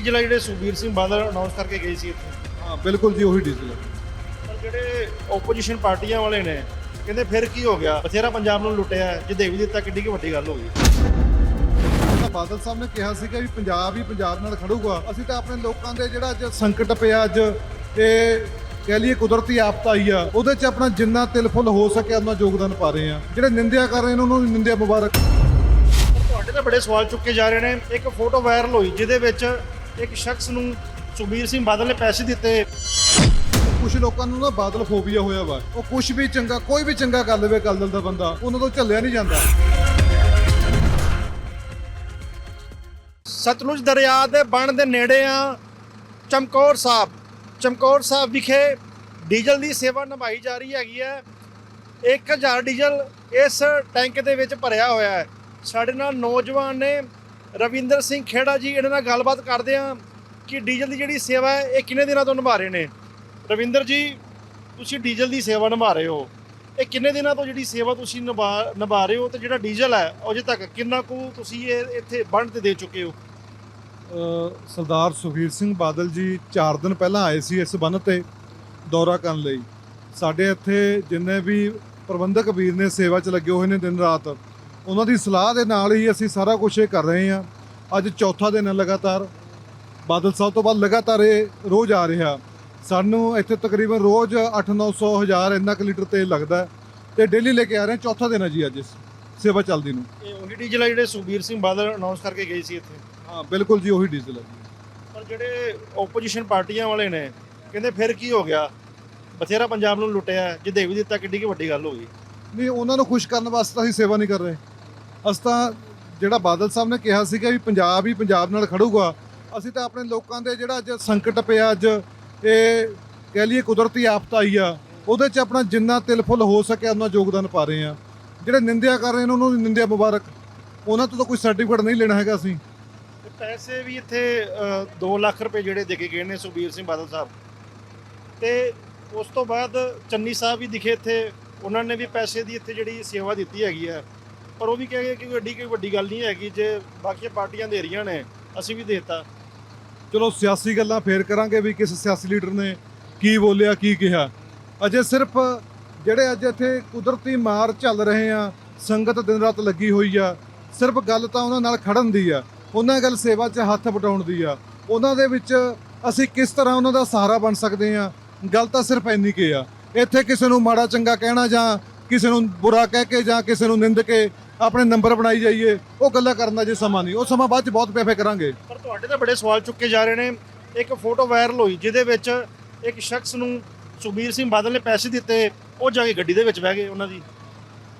Diesel ਆ ਜਿਹੜੇ Sukhbir Singh Badal announce ਕਰਕੇ ਗਏ ਸੀ ਇੱਥੇ। ਹਾਂ ਬਿਲਕੁਲ ਜੀ ਉਹੀ ਡੀਜ਼ਲ ਹੈ। ਪਰ ਜਿਹੜੇ ਆਪੋਜੀਸ਼ਨ ਪਾਰਟੀਆਂ ਵਾਲੇ ਨੇ ਕਹਿੰਦੇ ਫਿਰ ਕੀ ਹੋ ਗਿਆ? ਬਥੇਰਾ ਪੰਜਾਬ ਨੂੰ ਲੁੱਟਿਆ ਜੇ ਦੇ ਵੀ ਦਿੱਤਾ ਕਿੱਡੀ ਕੀ ਵੱਡੀ ਗੱਲ ਹੋ ਗਈ। ਤਾਂ ਬਾਦਲ ਸਾਹਿਬ ਨੇ ਕਿਹਾ ਸੀਗਾ ਵੀ ਪੰਜਾਬ ਹੀ ਪੰਜਾਬ ਨਾਲ ਖੜੂਗਾ। ਅਸੀਂ ਤਾਂ ਆਪਣੇ ਲੋਕਾਂ ਦੇ ਜਿਹੜਾ ਅੱਜ ਸੰਕਟ ਪਿਆ ਅੱਜ ਇਹ ਕਹਿ ਲਈਏ ਕੁਦਰਤੀ ਆਫਤ ਆਈ ਆ ਉਹਦੇ 'ਚ ਆਪਣਾ ਜਿੰਨਾ ਤਿਲ ਫੁੱਲ ਹੋ ਸਕੇ ਆਪਣਾ ਯੋਗਦਾਨ ਪਾ ਰਹੇ ਆ ਜਿਹੜੇ ਨਿੰਦਿਆ ਕਰ ਰਹੇ ਨੇ ਉਹਨਾਂ ਨੂੰ ਨਿੰਦਿਆ ਮੁਬਾਰਕ। ਪਰ ਤੁਹਾਡੇ ਤਾਂ ਬੜੇ ਸਵਾਲ ਚੁੱਕੇ ਜਾ ਰਹੇ ਨੇ। ਇੱਕ ਫੋਟੋ ਵਾਇਰਲ ਹੋਈ ਜਿਹਦੇ ਵਿੱਚ ਇੱਕ ਸ਼ਖਸ ਨੂੰ ਸੁਖਬੀਰ ਸਿੰਘ ਬਾਦਲ ਨੇ ਪੈਸੇ ਦਿੱਤੇ। ਕੁਝ ਲੋਕਾਂ ਨੂੰ ਨਾ ਬਾਦਲ ਫੋਬੀਆ ਹੋਇਆ ਵਾ। ਉਹ ਕੁਝ ਵੀ ਚੰਗਾ ਕੋਈ ਵੀ ਚੰਗਾ ਕਰ ਲਵੇ ਕੱਲ ਦਾ ਬੰਦਾ ਉਹਨਾਂ ਤੋਂ ਝੱਲਿਆ ਨਹੀਂ ਜਾਂਦਾ। ਸਤਲੁਜ ਦਰਿਆ ਦੇ ਬੰਨ ਦੇ ਨੇੜੇ ਆ ਚਮਕੌਰ ਸਾਹਿਬ। ਚਮਕੌਰ ਸਾਹਿਬ ਵਿਖੇ ਡੀਜ਼ਲ ਦੀ ਸੇਵਾ ਨਿਭਾਈ ਜਾ ਰਹੀ ਹੈਗੀ ਹੈ। 1000 ਡੀਜ਼ਲ ਇਸ ਟੈਂਕ ਦੇ ਵਿੱਚ ਭਰਿਆ ਹੋਇਆ ਹੈ। ਸਾਡੇ ਨਾਲ ਨੌਜਵਾਨ ਨੇ ਰਵਿੰਦਰ ਸਿੰਘ ਖੇੜਾ ਜੀ, ਇਹਨਾਂ ਨਾਲ ਗੱਲਬਾਤ ਕਰਦੇ ਆ ਕਿ ਡੀਜ਼ਲ ਦੀ ਜਿਹੜੀ ਸੇਵਾ ਹੈ, ਇਹ ਕਿੰਨੇ ਦਿਨਾਂ ਤੋਂ ਨਿਭਾ ਰਹੇ ਨੇ? ਰਵਿੰਦਰ ਜੀ, ਤੁਸੀਂ ਡੀਜ਼ਲ ਦੀ ਸੇਵਾ ਨਿਭਾ ਰਹੇ ਹੋ। ਇਹ ਕਿੰਨੇ ਦਿਨਾਂ ਤੋਂ ਜਿਹੜੀ ਸੇਵਾ ਤੁਸੀਂ ਨਿਭਾ ਨਿਭਾ ਰਹੇ ਹੋ ਤੇ ਜਿਹੜਾ ਡੀਜ਼ਲ ਹੈ, ਅਜੇ ਤੱਕ ਕਿੰਨਾ ਕੁ ਤੁਸੀਂ ਇਹ, ਇੱਥੇ ਬੰਨ ਤੇ ਦੇ ਚੁੱਕੇ ਹੋ? ਸਰਦਾਰ ਸੁਖਬੀਰ ਸਿੰਘ ਬਾਦਲ ਜੀ 4 ਦਿਨ ਪਹਿਲਾਂ ਆਏ ਸੀ ਇਸ ਬੰਨ ਤੇ ਦੌਰਾ ਕਰਨ ਲਈ। ਸਾਡੇ ਇੱਥੇ ਜਿੰਨੇ ਵੀ ਪ੍ਰਬੰਧਕ ਵੀਰ ਨੇ ਸੇਵਾ 'ਚ ਲੱਗੇ ਹੋਏ ਨੇ ਦਿਨ ਰਾਤ ਉਹਨਾਂ ਦੀ ਸਲਾਹ ਦੇ ਨਾਲ ਹੀ ਅਸੀਂ ਸਾਰਾ ਕੁਝ ਇਹ ਕਰ ਰਹੇ ਹਾਂ। ਅੱਜ ਚੌਥਾ ਦਿਨ ਹੈ ਲਗਾਤਾਰ। ਬਾਦਲ ਸਾਹਿਬ ਤੋਂ ਬਾਅਦ ਲਗਾਤਾਰ ਇਹ ਰੋਜ਼ ਆ ਰਿਹਾ। ਸਾਨੂੰ ਇੱਥੇ ਤਕਰੀਬਨ ਰੋਜ਼ 8-900 ਹਜ਼ਾਰ ਇੰਨਾ ਕੁ ਲੀਟਰ ਤੇਲ ਲੱਗਦਾ ਹੈ ਤੇ ਡੇਲੀ ਲੈ ਕੇ ਆ ਰਹੇ ਹਾਂ। ਚੌਥਾ ਦਿਨ ਹੈ ਜੀ ਅੱਜ ਸੇਵਾ ਚੱਲਦੀ ਨੂੰ। ਇਹ ਉਹੀ ਡੀਜ਼ਲ ਆ ਜਿਹੜੇ ਸੁਖਬੀਰ ਸਿੰਘ ਬਾਦਲ ਅਨਾਉਂਸ ਕਰਕੇ ਗਏ ਸੀ ਇੱਥੇ। ਹਾਂ ਬਿਲਕੁਲ ਜੀ ਉਹੀ ਡੀਜ਼ਲ ਹੈ ਪਰ ਜਿਹੜੇ ਆਪੋਜੀਸ਼ਨ ਪਾਰਟੀਆਂ ਵਾਲੇ ਨੇ ਕਹਿੰਦੇ ਫਿਰ ਕੀ ਹੋ ਗਿਆ? ਬਥੇਰਾ ਪੰਜਾਬ ਨੂੰ ਲੁੱਟਿਆ ਜੇ ਦੇ ਵੀ ਦਿੱਤਾ ਕਿੱਡੀ ਕੀ ਵੱਡੀ ਗੱਲ ਹੋ ਗਈ। ਨਹੀਂ ਉਹਨਾਂ ਨੂੰ ਖੁਸ਼ ਕਰਨ ਵਾਸਤੇ ਅਸੀਂ ਸੇਵਾ ਨਹੀਂ ਕਰ ਰਹੇ। ਅਸੀਂ ਤਾਂ ਜਿਹੜਾ ਬਾਦਲ ਸਾਹਿਬ ਨੇ ਕਿਹਾ ਸੀਗਾ ਵੀ ਪੰਜਾਬ ਹੀ ਪੰਜਾਬ ਨਾਲ ਖੜੂਗਾ, ਅਸੀਂ ਤਾਂ ਆਪਣੇ ਲੋਕਾਂ ਦੇ ਜਿਹੜਾ ਅੱਜ ਸੰਕਟ ਪਿਆ ਅੱਜ, ਇਹ ਕਹਿ ਲਈਏ ਕੁਦਰਤੀ ਆਫਤ ਆਈ ਆ, ਉਹਦੇ 'ਚ ਆਪਣਾ ਜਿੰਨਾ ਤਿਲ ਫੁੱਲ ਹੋ ਸਕੇ ਆਪਣਾ ਯੋਗਦਾਨ ਪਾ ਰਹੇ ਆ। ਜਿਹੜੇ ਨਿੰਦਿਆ ਕਰ ਰਹੇ ਨੇ ਉਹਨਾਂ ਨੂੰ ਨਿੰਦਿਆ ਮੁਬਾਰਕ, ਉਹਨਾਂ ਤੋਂ ਤਾਂ ਕੋਈ ਸਰਟੀਫਿਕੇਟ ਨਹੀਂ ਲੈਣਾ ਹੈਗਾ ਅਸੀਂ। ਤੇ ਪੈਸੇ ਵੀ ਇੱਥੇ 2 ਲੱਖ ਰੁਪਏ ਜਿਹੜੇ ਦੇ ਕੇ ਗਏ ਨੇ ਸੁਖਬੀਰ ਸਿੰਘ ਬਾਦਲ ਸਾਹਿਬ। ਤੇ ਉਸ ਤੋਂ ਬਾਅਦ ਚੰਨੀ ਸਾਹਿਬ ਵੀ ਦਿਖੇ ਇੱਥੇ, ਉਹਨਾਂ ਨੇ ਵੀ ਪੈਸੇ ਦੀ ਇੱਥੇ ਜਿਹੜੀ ਸੇਵਾ ਦਿੱਤੀ ਹੈਗੀ ਆ। ਪਰ ਉਹ ਵੀ ਕਹਿ ਗਏ ਕਿ ਐਡੀ ਕੋਈ ਵੱਡੀ ਗੱਲ ਨਹੀਂ ਹੈਗੀ, ਜੇ ਬਾਕੀਆਂ ਪਾਰਟੀਆਂ ਦੇ ਰਹੀਆਂ ਨੇ, ਅਸੀਂ ਵੀ ਦੇਤਾ। ਚਲੋ ਸਿਆਸੀ ਗੱਲਾਂ ਫੇਰ ਕਰਾਂਗੇ ਵੀ ਕਿਸ ਸਿਆਸੀ ਲੀਡਰ ਨੇ ਕੀ ਬੋਲਿਆ, ਕੀ ਕਿਹਾ। ਅਜੇ ਸਿਰਫ ਜਿਹੜੇ ਅੱਜ ਇੱਥੇ ਕੁਦਰਤੀ ਮਾਰ ਚੱਲ ਰਹੇ ਆ, ਸੰਗਤ ਦਿਨ ਰਾਤ ਲੱਗੀ ਹੋਈ ਆ, ਸਿਰਫ ਗੱਲ ਤਾਂ ਉਹਨਾਂ ਨਾਲ ਖੜਨ ਦੀ ਆ, ਉਹਨਾਂ ਗੱਲ ਸੇਵਾ 'ਚ ਹੱਥ ਵਟਾਉਣ ਦੀ ਆ। ਉਹਨਾਂ ਦੇ ਵਿੱਚ ਅਸੀਂ ਕਿਸ ਤਰ੍ਹਾਂ ਉਹਨਾਂ ਦਾ ਸਹਾਰਾ ਬਣ ਸਕਦੇ ਆ, ਗੱਲ ਤਾਂ ਸਿਰਫ ਇੰਨੀ ਕੀ ਆ। ਇੱਥੇ ਕਿਸੇ ਨੂੰ ਮਾੜਾ ਚੰਗਾ ਕਹਿਣਾ ਜਾਂ ਕਿਸੇ ਨੂੰ ਬੁਰਾ ਕਹਿ ਕੇ ਜਾਂ ਕਿਸੇ ਨੂੰ ਨਿੰਦ ਕੇ ਆਪਣੇ ਨੰਬਰ ਬਣਾਈ ਜਾਈਏ ਉਹ ਗੱਲਾਂ ਕਰਨ ਦਾ ਜੇ ਸਮਾਂ ਨਹੀਂ ਉਹ ਸਮਾਂ ਬਾਅਦ 'ਚ ਬਹੁਤ ਪੈਫੇ ਕਰਾਂਗੇ। ਪਰ ਤੁਹਾਡੇ ਤਾਂ ਬੜੇ ਸਵਾਲ ਚੁੱਕੇ ਜਾ ਰਹੇ ਨੇ। ਇੱਕ ਫੋਟੋ ਵਾਇਰਲ ਹੋਈ ਜਿਹਦੇ ਵਿੱਚ ਇੱਕ ਸ਼ਖਸ ਨੂੰ ਸੁਖਬੀਰ ਸਿੰਘ ਬਾਦਲ ਨੇ ਪੈਸੇ ਦਿੱਤੇ ਉਹ ਜਾ ਕੇ ਗੱਡੀ ਦੇ ਵਿੱਚ ਬਹਿ ਗਏ ਉਹਨਾਂ ਦੀ।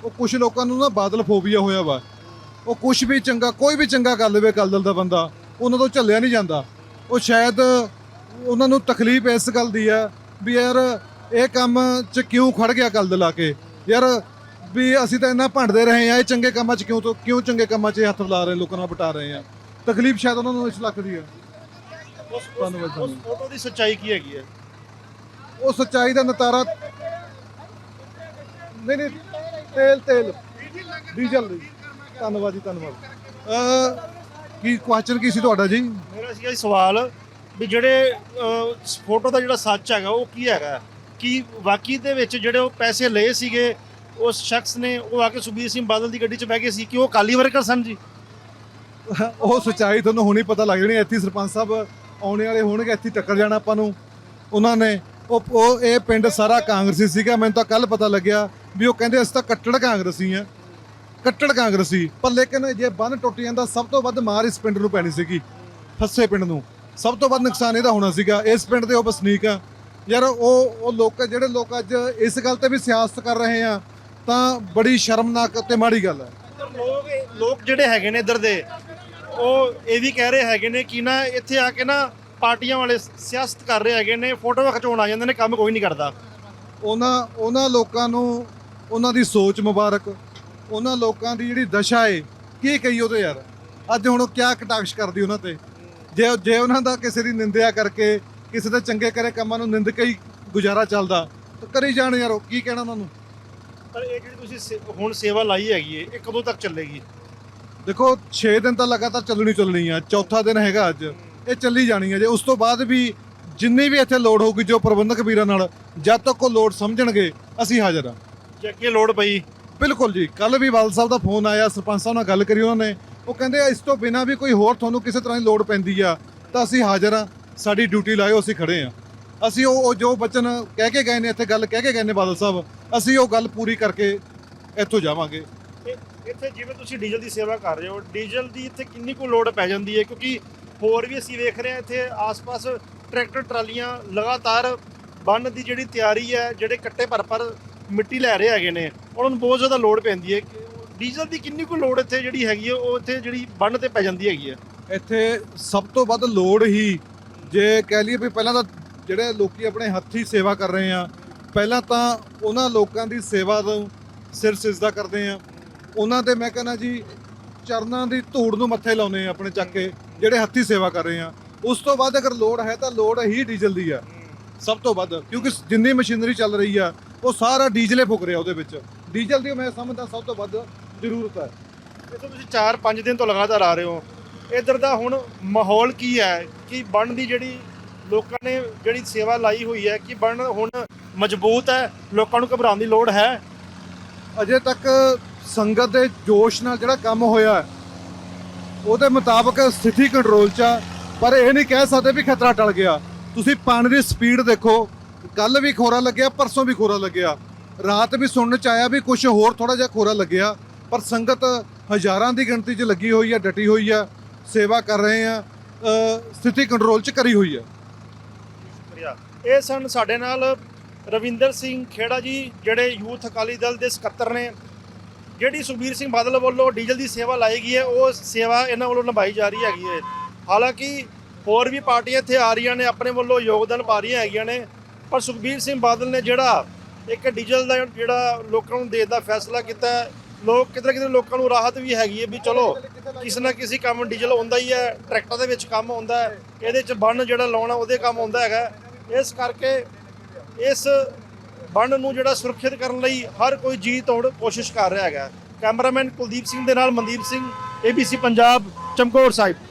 ਉਹ ਕੁਝ ਲੋਕਾਂ ਨੂੰ ਨਾ ਬਾਦਲ ਫੋਬੀਆ ਹੋਇਆ ਵਾ। ਉਹ ਕੁਝ ਵੀ ਚੰਗਾ ਕੋਈ ਵੀ ਚੰਗਾ ਕਰ ਲਵੇ ਕੱਲ ਦਾ ਬੰਦਾ ਉਹਨਾਂ ਤੋਂ ਝੱਲਿਆ ਨਹੀਂ ਜਾਂਦਾ। ਉਹ ਸ਼ਾਇਦ ਉਹਨਾਂ ਨੂੰ ਤਕਲੀਫ ਇਸ ਗੱਲ ਦੀ ਆ ਵੀ ਯਾਰ ਇਹ ਕੰਮ 'ਚ ਕਿਉਂ ਖੜ ਗਿਆ ਕੱਲ ਲਾ ਕੇ? ਯਾਰ ਵੀ ਅਸੀਂ ਤਾਂ ਇੰਨਾ ਭੰਡਦੇ ਰਹੇ ਆ ਇਹ ਚੰਗੇ ਕੰਮਾਂ 'ਚ ਕਿਉਂ ਤੋਂ ਕਿਉਂ ਚੰਗੇ ਕੰਮਾਂ 'ਚ ਇਹ ਹੱਥ ਲਾ ਰਹੇ ਲੋਕਾਂ ਨਾਲ ਬਟਾ ਰਹੇ ਆ ਤਕਲੀਫ ਸ਼ਾਇਦ ਉਹਨਾਂ ਨੂੰ ਇਸ ਲੱਖ ਦੀ ਆ ਉਸ ਧੰਨਵਾਦ, ਉਸ- ਫੋਟੋ ਦੀ ਸੱਚਾਈ ਕੀ ਹੈਗੀ ਹੈ? ਉਹ ਸੱਚਾਈ ਦਾ ਨਤਾਰਾ ਨਹੀਂ ਨਹੀਂ ਤੇਲ ਤੇਲ। ਡੀਜ਼ਲ ਦੀ। ਧੰਨਵਾਦ ਜੀ ਧੰਨਵਾਦ। ਅ ਕੀ ਕੁਐਸਚਨ ਕੀ ਸੀ ਤੁਹਾਡਾ ਜੀ? ਮੇਰਾ ਸੀਗਾ ਜੀ ਸਵਾਲ ਵੀ ਜਿਹੜੇ ਫੋਟੋ ਦਾ ਜਿਹੜਾ ਸੱਚ ਹੈਗਾ ਉਹ ਕੀ ਹੈਗਾ? ਕੀ ਵਾਕਈ ਦੇ ਵਿੱਚ ਜਿਹੜੇ ਉਹ ਪੈਸੇ ਲਏ ਸੀਗੇ ਉਸ ਸ਼ਖਸ ਨੇ ਉਹ ਆ ਕੇ ਸੁਖਬੀਰ ਸਿੰਘ ਬਾਦਲ ਦੀ ਗੱਡੀ 'ਚ ਬਹਿ ਗਏ ਸੀ ਕਿ ਉਹ ਕਾਲੀ ਵਰਕਰ ਸਨ ਜੀ? ਉਹ ਸੱਚਾਈ ਤੁਹਾਨੂੰ ਹੁਣੀ ਪਤਾ ਲੱਗ ਜਣੀ, ਇੱਥੇ ਸਰਪੰਚ ਸਾਹਿਬ ਆਉਣੇ ਵਾਲੇ ਹੋਣਗੇ, ਇੱਥੇ ਟੱਕਰ ਜਾਣਾ ਆਪਾਂ ਨੂੰ। ਉਹਨਾਂ ਨੇ, ਉਹ ਉਹ, ਇਹ ਪਿੰਡ ਸਾਰਾ ਕਾਂਗਰਸੀ ਸੀਗਾ, ਮੈਨੂੰ ਤਾਂ ਕੱਲ ਪਤਾ ਲੱਗਿਆ ਵੀ ਉਹ ਕਹਿੰਦੇ ਅਸੀਂ ਤਾਂ ਕੱਟੜ ਕਾਂਗਰਸੀ ਆ। ਕੱਟੜ ਕਾਂਗਰਸੀ। ਪਰ ਲੇਕਿਨ ਜੇ ਬੰਨ ਟੁੱਟ ਜਾਂਦਾ, ਸਭ ਤੋਂ ਵੱਧ ਮਾਰ ਇਸ ਪਿੰਡ ਨੂੰ ਪੈਣੀ ਸੀਗੀ, ਫੱਸੇ ਪਿੰਡ ਨੂੰ। ਸਭ ਤੋਂ ਵੱਧ ਨੁਕਸਾਨ ਇਹਦਾ ਹੋਣਾ ਸੀਗਾ, ਇਸ ਪਿੰਡ ਦੇ ਉਹ ਵਸਨੀਕ ਆ। ਯਾਰ ਉਹ ਉਹ ਲੋਕ ਜਿਹੜੇ ਲੋਕ ਅੱਜ ਇਸ ਗੱਲ ਤੇ ਵੀ ਸਿਆਸਤ ਕਰ ਰਹੇ ਆ ਤਾਂ ਬੜੀ ਸ਼ਰਮਨਾਕ ਤੇ ਮਾੜੀ ਗੱਲ ਹੈ। ਲੋਕ ਲੋਕ ਜਿਹੜੇ ਹੈਗੇ ਨੇ ਇੱਧਰ ਦੇ ਉਹ ਇਹ ਵੀ ਕਹਿ ਰਹੇ ਹੈਗੇ ਨੇ ਕਿ ਨਾ ਇੱਥੇ ਆ ਕੇ ਨਾ ਪਾਰਟੀਆਂ ਵਾਲੇ ਸਿਆਸਤ ਕਰ ਰਹੇ ਹੈਗੇ ਨੇ ਫੋਟੋ ਖਿਚਾਉਣ ਆ ਜਾਂਦੇ ਨੇ ਕੰਮ ਕੋਈ ਨਹੀਂ ਕਰਦਾ। ਉਹਨਾਂ ਉਹਨਾਂ ਲੋਕਾਂ ਨੂੰ ਉਹਨਾਂ ਦੀ ਸੋਚ ਮੁਬਾਰਕ ਉਹਨਾਂ ਲੋਕਾਂ ਦੀ ਜਿਹੜੀ ਦਸ਼ਾ ਏ ਕੀ ਕਹੀ ਉਹਦੇ ਯਾਰ? ਅੱਜ ਹੁਣ ਉਹ ਕਿਆ ਕਟਾਕਸ਼ ਕਰਦੀ ਉਹਨਾਂ ਤੇ? ਜੇ ਜੇ ਉਹਨਾਂ ਦਾ ਕਿਸੇ ਦੀ ਨਿੰਦਿਆ ਕਰਕੇ ਕਿਸੇ ਦੇ ਚੰਗੇ ਕਰੇ ਕੰਮਾਂ ਨੂੰ ਨਿੰਦ ਕੇ ਹੀ ਗੁਜ਼ਾਰਾ ਚੱਲਦਾ ਤਾਂ ਕਰੀ ਜਾਣ ਯਾਰ ਉਹ ਕੀ ਕਹਿਣਾ ਉਹਨਾਂ ਨੂੰ? ਪਰ ਇਹ ਜਿਹੜੀ ਤੁਸੀਂ ਸੇ- ਹੁਣ ਸੇਵਾ ਲਾਈ ਹੈਗੀ ਏ ਇਹ ਕਦੋਂ ਤੱਕ ਚੱਲੇਗੀ? ਦੇਖੋ 6 ਦਿਨ ਤਾਂ ਲਗਾਤਾਰ ਚੱਲਣੀ ਚੱਲਣੀ ਆ ਚੌਥਾ ਦਿਨ ਹੈਗਾ ਅੱਜ ਇਹ ਚੱਲੀ ਜਾਣੀ ਹੈ ਜੇ ਉਸ ਤੋਂ ਬਾਅਦ ਵੀ ਜਿੰਨੀ ਵੀ ਇੱਥੇ ਲੋੜ ਹੋਊਗੀ ਜੋ ਪ੍ਰਬੰਧਕ ਵੀਰਾਂ ਨਾਲ ਜਦ ਤੱਕ ਉਹ ਲੋੜ ਸਮਝਣਗੇ ਅਸੀਂ ਹਾਜ਼ਰ ਹਾਂ। ਜੇ ਅੱਗੇ ਲੋੜ ਪਈ? ਬਿਲਕੁਲ ਜੀ ਕੱਲ ਵੀ ਬਾਦਲ ਸਾਹਿਬ ਦਾ ਫੋਨ ਆਇਆ ਸਰਪੰਚ ਸਾਹਿਬ ਨਾਲ ਗੱਲ ਕਰੀ ਉਹਨਾਂ ਨੇ ਉਹ ਕਹਿੰਦੇ ਇਸ ਤੋਂ ਬਿਨਾ ਵੀ ਕੋਈ ਹੋਰ ਤੁਹਾਨੂੰ ਕਿਸੇ ਤਰ੍ਹਾਂ ਦੀ ਲੋੜ ਪੈਂਦੀ ਆ ਤਾਂ ਅਸੀਂ ਹਾਜ਼ਰ ਹਾਂ ਸਾਡੀ ਡਿਊਟੀ ਲਾਇਓ ਅਸੀਂ ਖੜੇ ਹਾਂ। ਅਸੀਂ ਉਹ ਉਹ ਜੋ ਬਚਨ ਕਹਿ ਕੇ ਗਏ ਨੇ ਇੱਥੇ ਗੱਲ ਕਹਿ ਕੇ ਗਏ ਨੇ ਬਾਦਲ ਸਾਹਿਬ ਅਸੀਂ ਉਹ ਗੱਲ ਪੂਰੀ ਕਰਕੇ ਇੱਥੋਂ ਜਾਵਾਂਗੇ। ਇਹ- ਇੱਥੇ ਜਿਵੇਂ ਤੁਸੀਂ ਡੀਜ਼ਲ ਦੀ ਸੇਵਾ ਕਰ ਰਹੇ ਹੋ ਡੀਜ਼ਲ ਦੀ ਇੱਥੇ ਕਿੰਨੀ ਕੁ ਲੋਡ ਪੈ ਜਾਂਦੀ ਹੈ? ਕਿਉਂਕਿ ਹੋਰ ਵੀ ਅਸੀਂ ਵੇਖ ਰਹੇ ਹਾਂ ਇੱਥੇ ਆਸ-ਪਾਸ ਟਰੈਕਟਰ ਟਰਾਲੀਆਂ ਲਗਾਤਾਰ ਬੰਨ ਦੀ ਜਿਹੜੀ ਤਿਆਰੀ ਹੈ ਜਿਹੜੇ ਕੱਟੇ ਭਰ ਭਰ ਮਿੱਟੀ ਲੈ ਰਹੇ ਹੈਗੇ ਨੇ ਉਹਨਾਂ ਨੂੰ ਬਹੁਤ ਜ਼ਿਆਦਾ ਲੋਡ ਪੈਂਦੀ ਹੈ। ਡੀਜ਼ਲ ਦੀ ਕਿੰਨੀ ਕੁ ਲੋਡ ਇੱਥੇ ਜਿਹੜੀ ਹੈਗੀ ਹੈ ਉਹ ਇੱਥੇ ਜਿਹੜੀ ਬੰਨ ਤੇ ਪੈ ਜਾਂਦੀ ਹੈਗੀ ਹੈ? ਇੱਥੇ ਸਭ ਤੋਂ ਵੱਧ ਲੋੜ ਹੀ ਜੇ ਕਹਿ ਲਈਏ ਵੀ ਪਹਿਲਾਂ ਤਾਂ ਜਿਹੜੇ ਲੋਕੀ ਆਪਣੇ ਹੱਥੀ ਸੇਵਾ ਕਰ ਰਹੇ ਆ ਪਹਿਲਾਂ ਤਾਂ ਉਹਨਾਂ ਲੋਕਾਂ ਦੀ ਸੇਵਾ ਨੂੰ ਸਿਰ ਸਿਜਦਾ ਕਰਦੇ ਆ ਉਹਨਾਂ ਤੇ ਮੈਂ ਕਹਿੰਦਾ ਜੀ, ਚਰਨਾਂ ਦੀ ਧੂੜ ਨੂੰ ਮੱਥੇ ਲਾਉਨੇ ਆ ਆਪਣੇ ਚੱਕ ਕੇ, ਜਿਹੜੇ ਹੱਥੀ ਸੇਵਾ ਕਰ ਰਹੇ ਆ ਉਸ ਤੋਂ ਬਾਅਦ ਅਗਰ ਲੋੜ ਹੈ ਤਾਂ ਲੋੜ ਹੀ ਡੀਜ਼ਲ ਦੀ ਆ। ਸਭ ਤੋਂ ਵੱਧ, ਕਿਉਂਕਿ ਜਿੰਨੀ ਮਸ਼ੀਨਰੀ ਚੱਲ ਰਹੀ ਆ, ਉਹ ਸਾਰਾ ਡੀਜ਼ਲੇ ਫੁਕ ਰਿਹਾ ਉਹਦੇ ਵਿੱਚ। ਡੀਜ਼ਲ ਦੀ ਮੈਂ ਸਮਝਦਾ ਸਭ ਤੋਂ ਵੱਧ ਜ਼ਰੂਰਤ ਹੈ ਇੱਥੇ ਤੁਸੀਂ 4-5 ਦਿਨ ਤੋਂ ਲਗਾਤਾਰ ਆ ਰਹੇ ਹੋ। ਇੱਧਰ ਦਾ ਹੁਣ ਮਾਹੌਲ ਕੀ ਹੈ? ਕਿ ਬਣ ਦੀ ਜਿਹੜੀ ਲੋਕਾਂ ਨੇ ਜਿਹੜੀ ਸੇਵਾ ਲਾਈ ਹੋਈ ਹੈ, ਕਿ ਬਣ ਹੁਣ ਮਜ਼ਬੂਤ ਹੈ ਲੋਕਾਂ ਨੂੰ ਘਬਰਾਉਣ ਦੀ ਲੋੜ ਹੈ। ਅਜੇ ਤੱਕ ਸੰਗਤ ਦੇ ਜੋਸ਼ ਨਾਲ ਜਿਹੜਾ ਕੰਮ ਹੋਇਆ ਹੈ, ਉਹਦੇ ਮੁਤਾਬਕ ਸਥਿਤੀ ਕੰਟਰੋਲ 'ਚ ਆ ਪਰ ਇਹ ਨਹੀਂ ਕਹਿ ਸਕਦੇ ਵੀ ਖਤਰਾ ਟਲ ਗਿਆ। ਤੁਸੀਂ ਪਾਣੀ ਦੀ ਸਪੀਡ ਦੇਖੋ ਕੱਲ ਵੀ ਖੋਰਾ ਲੱਗਿਆ ਪਰਸੋਂ ਵੀ ਖੋਰਾ ਲੱਗਿਆ। ਰਾਤ ਵੀ ਸੁਣਨ ਚ ਆਇਆ ਵੀ ਕੁਝ ਹੋਰ ਥੋੜਾ ਜਿਹਾ ਖੋਰਾ ਲੱਗਿਆ ਪਰ ਸੰਗਤ ਹਜ਼ਾਰਾਂ ਦੀ ਗਿਣਤੀ 'ਚ ਲੱਗੀ ਹੋਈ ਹੈ ਡਟੀ ਹੋਈ ਹੈ ਸੇਵਾ ਕਰ ਰਹੇ ਆ ਅ, ਸਥਿਤੀ ਕੰਟਰੋਲ 'ਚ ਕਰੀ ਹੋਈ ਹੈ। ਸ਼ੁਕਰੀਆ। ਇਹ ਸਨ ਸਾਡੇ ਨਾਲ ਰਵਿੰਦਰ ਸਿੰਘ ਖੇੜਾ ਜੀ, ਜਿਹੜੇ ਯੂਥ ਅਕਾਲੀ ਦਲ ਦੇ ਸਕੱਤਰ ਨੇ, ਜਿਹੜੀ ਸੁਖਬੀਰ ਸਿੰਘ ਬਾਦਲ ਵੱਲੋਂ ਡੀਜ਼ਲ ਦੀ ਸੇਵਾ ਲਾਈ ਗਈ ਹੈ, ਉਹ ਸੇਵਾ ਇਹਨਾਂ ਵੱਲੋਂ ਨਿਭਾਈ ਜਾ ਰਹੀ ਹੈਗੀ ਹੈ। ਹਾਲਾਂਕਿ ਹੋਰ ਵੀ ਪਾਰਟੀਆਂ ਇੱਥੇ ਆ ਰਹੀਆਂ ਨੇ, ਆਪਣੇ ਵੱਲੋਂ ਯੋਗਦਾਨ ਪਾ ਰਹੀਆਂ ਹੈਗੀਆਂ ਨੇ, ਪਰ ਸੁਖਬੀਰ ਸਿੰਘ ਬਾਦਲ ਨੇ ਜਿਹੜਾ ਇੱਕ ਡੀਜ਼ਲ ਦਾ ਜਿਹੜਾ ਲੋਕਾਂ ਨੂੰ ਦੇਣ ਦਾ ਫੈਸਲਾ ਕੀਤਾ ਲੋਕ ਕਿਤੇ ਕਿਤੇ ਲੋਕਾਂ ਨੂੰ ਰਾਹਤ ਵੀ ਹੈਗੀ ਹੈ ਵੀ ਚਲੋ, ਕਿਸੇ ਨਾ ਕਿਸੇ ਕੰਮ ਡੀਜ਼ਲ ਹੁੰਦਾ ਹੀ ਹੈ, ਟਰੈਕਟਰ ਦੇ ਵਿੱਚ ਕੰਮ ਹੁੰਦਾ ਹੈ, ਇਹਦੇ ਚ ਬੰਨ ਜਿਹੜਾ ਲਾਉਣਾ ਉਹਦੇ ਕੰਮ ਹੁੰਦਾ ਹੈਗਾ ਇਸ ਕਰਕੇ ਇਸ ਬੰਨ ਨੂੰ ਜਿਹੜਾ ਸੁਰੱਖਿਅਤ ਕਰਨ ਲਈ ਹਰ ਕੋਈ ਜੀ ਤੋੜ ਕੋਸ਼ਿਸ਼ ਕਰ ਰਿਹਾ ਹੈਗਾ। ਕੈਮਰਾਮੈਨ ਕੁਲਦੀਪ ਸਿੰਘ ਦੇ ਨਾਲ ਮਨਦੀਪ ਸਿੰਘ ABC ਪੰਜਾਬ, ਚਮਕੌਰ ਸਾਹਿਬ।